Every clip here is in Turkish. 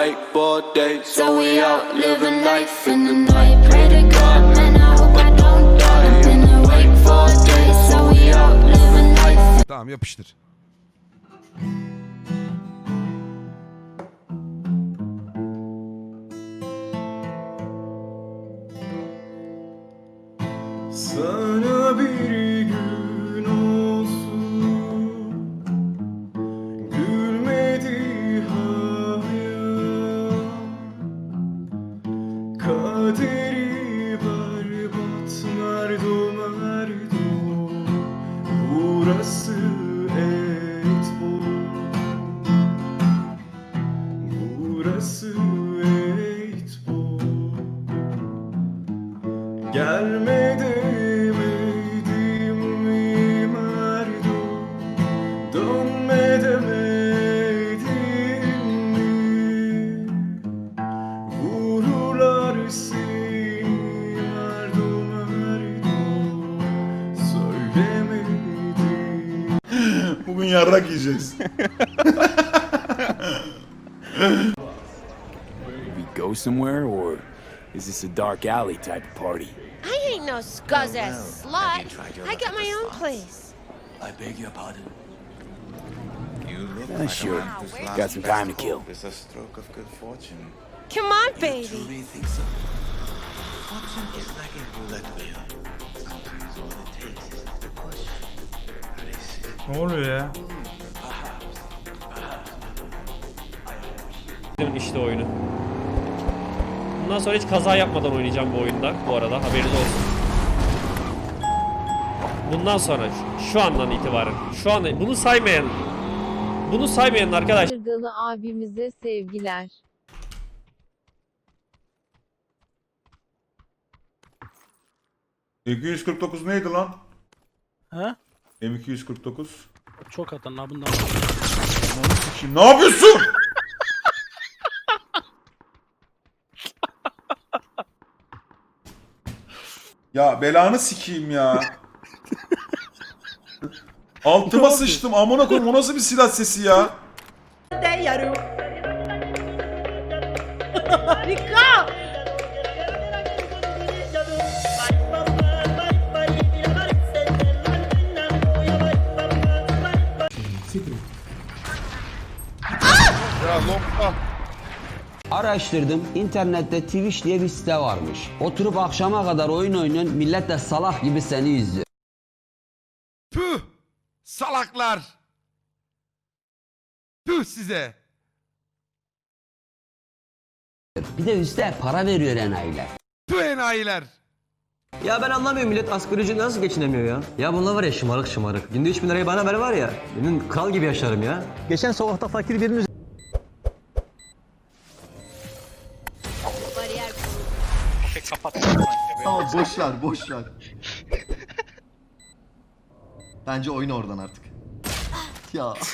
wakeboard days. So we out living life in the night. Pray to God, man, I hope I don't die. Been awake for days. So we out living life. Tamam yapıştır. Kaderi berbat merdo merdo Burası Eyüp Burası yarrak we go somewhere, or is this a dark alley type of party? I ain't no scuzz ass slut. I got my own place. I beg your pardon. Uh, sure. Got some time to kill. It's a stroke of good fortune. Come on, baby. Truly think so? Fortune is like a roulette wheel. Sometimes all it takes is the push. How they say. Ne oluyor ya? İşte oyunu. Bundan sonra hiç kaza yapmadan oynayacağım bu oyunda bu arada haberiniz olsun. Bundan sonra şu andan itibaren şu anda bunu saymayan bunu saymayan arkadaş Kırgalı abimize sevgiler. M249 neydi lan? Ha? M249. Çok atan ha bundan. Ne yapıyorsun? Ya belanı sikeyim ya. Altıma sıçtım amına koyayım o nasıl bir silah sesi ya? Araştırdım. İnternette Twitch diye bir site varmış. Oturup akşama kadar oyun oynuyorsun. Millet de salak gibi seni izliyor. Püh! Salaklar! Püh size! Bir de üstte para veriyor enayiler. Püh enayiler! Ya ben anlamıyorum millet asgari ücretle nasıl geçinemiyor ya? Ya bunlar var ya şımarık şımarık. Günde 3000 lirayı bana ver var ya. Benim kral gibi yaşarım ya. Geçen sokakta fakir birinin Tamam boş ver boş ver Bence oyna oradan artık Ya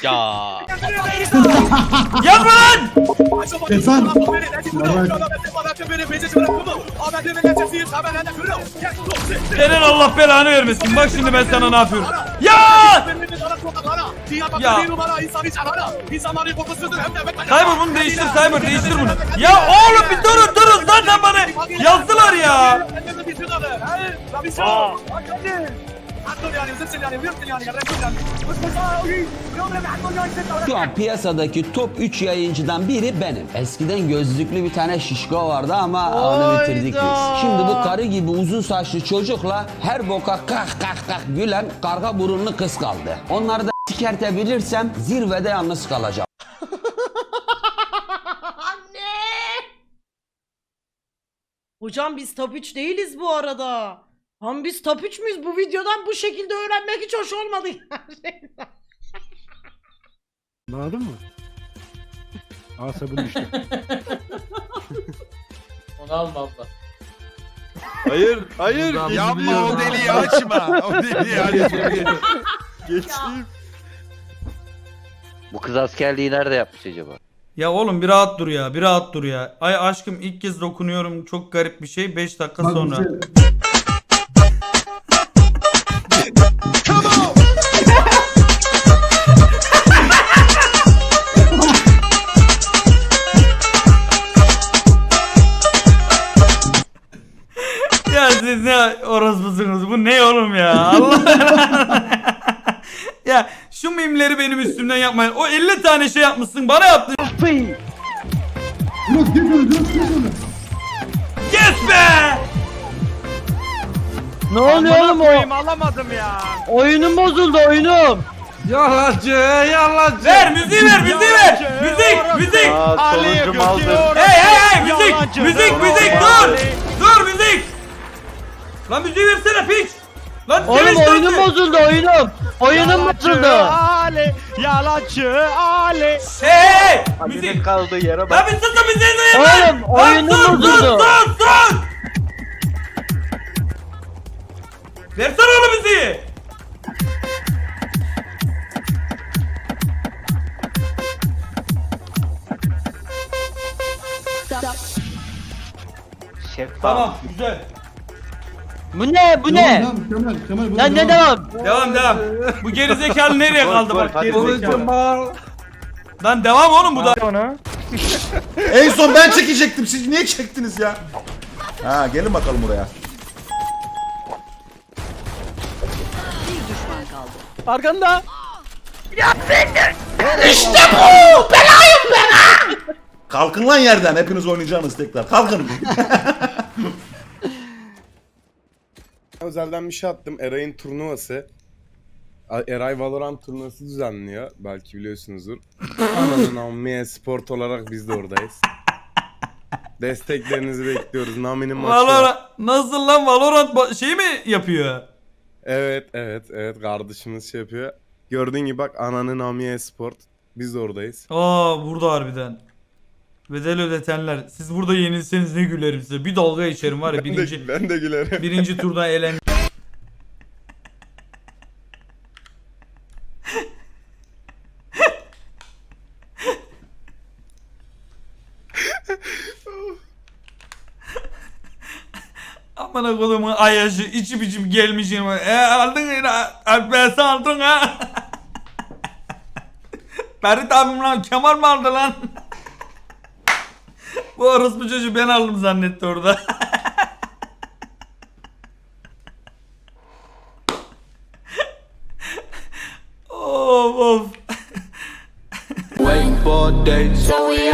Senin Allah belanı vermesin. Bak şimdi ben sana ne yapıyorum. Ya! Ya! Cyber bunu değiştir Cyber değiştir bunu. Ya oğlum bir durun durun zaten bana yazdılar ya. Şu an piyasadaki top 3 yayıncıdan biri benim. Eskiden gözlüklü bir tane şişko vardı ama onu bitirdik biz. Şimdi bu karı gibi uzun saçlı çocukla her boka kah kah kah gülen karga burunlu kız kaldı. Onları da sikertebilirsem zirvede yalnız kalacağım. Hocam biz top 3 değiliz bu arada. Tam biz top 3 müyüz? Bu videodan bu şekilde öğrenmek hiç hoş olmadı. Anladın mı? Asabın işte. Onu alma abla. Hayır, hayır! Yapma o deliği açma! O deliği açma! Geçeyim. Bu kız askerliği nerede yapmış acaba? Ya oğlum bir rahat dur ya. Bir rahat dur ya. Ay aşkım ilk kez dokunuyorum. Çok garip bir şey. 5 dakika Bak sonra. Ya siz ne orospusunuz? Bu ne oğlum ya? Allah. ya şu mimleri benim üstümden yapmayın. O 50 tane şey yapmışsın bana yaptın. Yes be! Ne oluyor oğlum o? alamadım ya. Oyunum bozuldu oyunum. Yalancı yalancı. Ver müziği ver müziği ver. Müzik müzik. Sonuncum aldı. Hey hey hey müzik müzik müzik dur. Dur müzik. Lan müziği versene piç. Lan Oğlum oyunum bozuldu oyunum. Oyunum bozuldu. Ali. Yalancı Ali. Hey. Müzik. kaldığı yere Lan bir sus da müziği duyayım Oğlum Lan oyunum sus sus bozuldu. sus sus. Versene oğlum müziği. Tamam güzel. Bu ne bu ne? Lan ne devam? Devam devam. Bu gerizekalı nereye kaldı bak gerizekalı. Lan devam oğlum bu da. En son ben çekecektim. Siz niye çektiniz ya? Ha gelin bakalım buraya. Arkanda. Kalkın lan yerden. Hepiniz oynayacaksınız tekrar. Kalkın. Özelden bir şey attım. Eray'ın turnuvası. Eray Valorant turnuvası düzenliyor. Belki biliyorsunuzdur. Ananın ammiye sport olarak biz de oradayız. Desteklerinizi bekliyoruz. Nami'nin maçı var. Valorant nasıl lan Valorant şey mi yapıyor? Evet evet evet kardeşimiz şey yapıyor. Gördüğün gibi bak ananın ammiye sport. Biz de oradayız. Aa burada harbiden. Bedel ödetenler. Siz burada yenilseniz ne gülerim size. Bir dalga içerim var ya Ben birinci, de, ben de gülerim. birinci turdan elen. Amına kodumun ayacı içi biçim gelmişim. E aldın yine. Alpesi aldın ha. Ferit abim lan Kemal mı aldı lan? Bu orospu çocuğu ben aldım zannetti orada. of of. So we